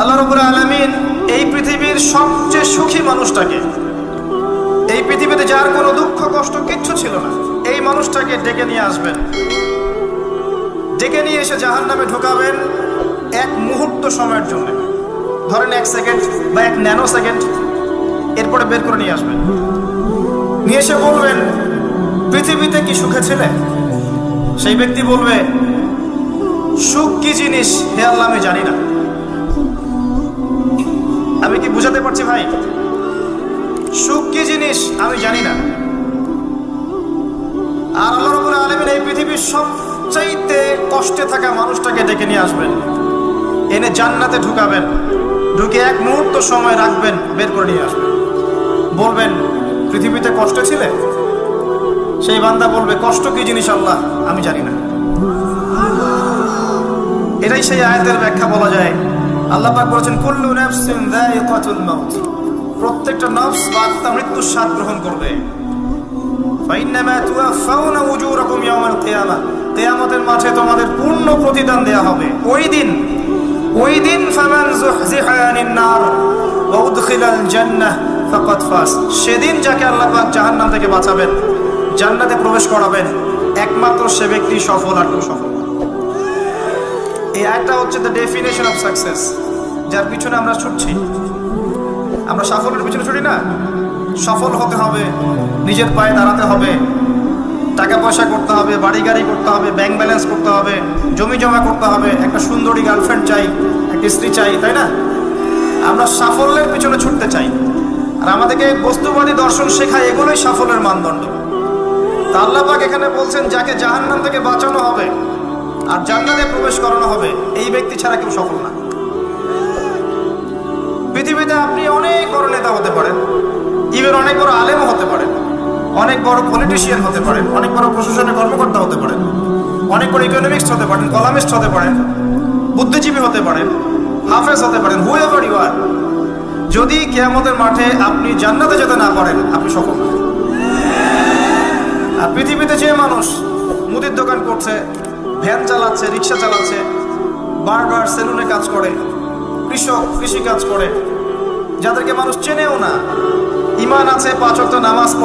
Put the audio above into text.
আল্লাহ রবুল আলমিন এই পৃথিবীর সবচেয়ে সুখী মানুষটাকে, এই পৃথিবীতে যার কোনো দুঃখ, কষ্ট কিচ্ছু ছিল না, এই মানুষটাকে ডেকে নিয়ে আসবেন। ডেকে নিয়ে এসে জাহান নামে ঢোকাবেন এক মুহূর্ত সময়ের জন্য। ধরেন এক সেকেন্ড বা এক ন্যানো সেকেন্ড, এরপরে বের করে নিয়ে আসবেন। নিয়ে এসে বলবেন, পৃথিবীতে কি সুখে ছিলে? সেই ব্যক্তি বলবে, সুখ কি জিনিস? হে আল্লাহ, আমি জানি না। আমি কি বুঝাতে পারছি ভাই? সুখ কি জিনিস? আমি জানি না। আর আল্লাহ রবুল আলমিন এই পৃথিবীর সবচাইতে কষ্টে থাকা মানুষটাকে ডেকে নিয়ে আসবেন। এনে জান্নাতে ঢুকাবেন। ঢুকে এক মুহূর্ত সময় রাখবেন, বের করে নিয়ে আসবেন। বলবেন, পৃথিবীতে কষ্ট ছিলে? সেই বান্দা বলবে, কষ্ট কি জিনিস আল্লাহ? আমি জানি না। এটাই সেই আয়াতের ব্যাখ্যা বলা যায়। আল্লাহ পাক বলেছেন, কুল্লু নাফসিন যায়িকাতুল মাউত। প্রত্যেকটা নফস বা মৃত্যুর স্বাদ গ্রহণ করবে। ফাইন্নামা তুওয়াফাউনা উজুরাকুম ইয়াওমাল কিয়ামা। কিয়ামতের মাঠে তোমাদের পূর্ণ প্রতিদান দেয়া হবে। ওই দিন ওই দিন ফামান যুহজিহা নার ওয়া উদখিলাল জান্নাহ ফাকাদ ফাস। সেদিন যাকে আল্লাহ পাক জাহান্নাম থেকে বাঁচাবেন, জান্নাতে প্রবেশ করাবেন, একমাত্র সে ব্যক্তি সফল আর সফল। এই একটা হচ্ছে দ্য ডেফিনেশন অফ সাকসেস যার পিছনে আমরা ছুটছি। আমরা সাফল্যের পিছনে ছুটি না। সফল হতে হবে, নিজের পায়ে দাঁড়াতে হবে, টাকা পয়সা করতে হবে, বাড়ি গাড়ি করতে হবে ব্যাংক ব্যালেন্স করতে হবে, জমি জমা করতে হবে, একটা সুন্দরী গার্লফ্রেন্ড চাই, একটা স্ত্রী চাই, তাই না? আমরা সাফল্যের পিছনে ছুটতে চাই। আর আমাদেরকে বস্তুবাদী দর্শন শেখায় এগুলোই সাফল্যের মানদণ্ড। তা আল্লাহ এখানে বলছেন, যাকে জাহান্নাম থেকে বাঁচানো হবে আর জান্নাতে প্রবেশ করানো হবে, এই ব্যক্তি ছাড়া কেউ সফল না। পৃথিবীতে আপনি অনেক বড় নেতা হতে পারেন ইভেন অনেক বড় আলেমও হতে পারেন, অনেক বড় পলিটিশিয়ান হতে পারেন, অনেক বড় প্রশাসনের কর্মকর্তা হতে পারেন, অনেক বড় ইকোনমিক্স হতে পারেন কলামিস্ট হতে পারেন, বুদ্ধিজীবী হতে পারেন, হাফেজ হতে পারেন হু এভার ইউ আর যদি কেয়ামতের মাঠে আপনি জান্নাতে যেতে না পারেন, আপনি সফল আর পৃথিবীতে যে মানুষ মুদির দোকান করছে ভ্যান চালাচ্ছে, রিক্সা চালাচ্ছে, বারবার সেলুনে কাজ করে, কৃষক কৃষি কাজ করে। যাদেরকে মানুষ চেনেও না ইমান আছে, পাঁচ নামাজ পড়ে।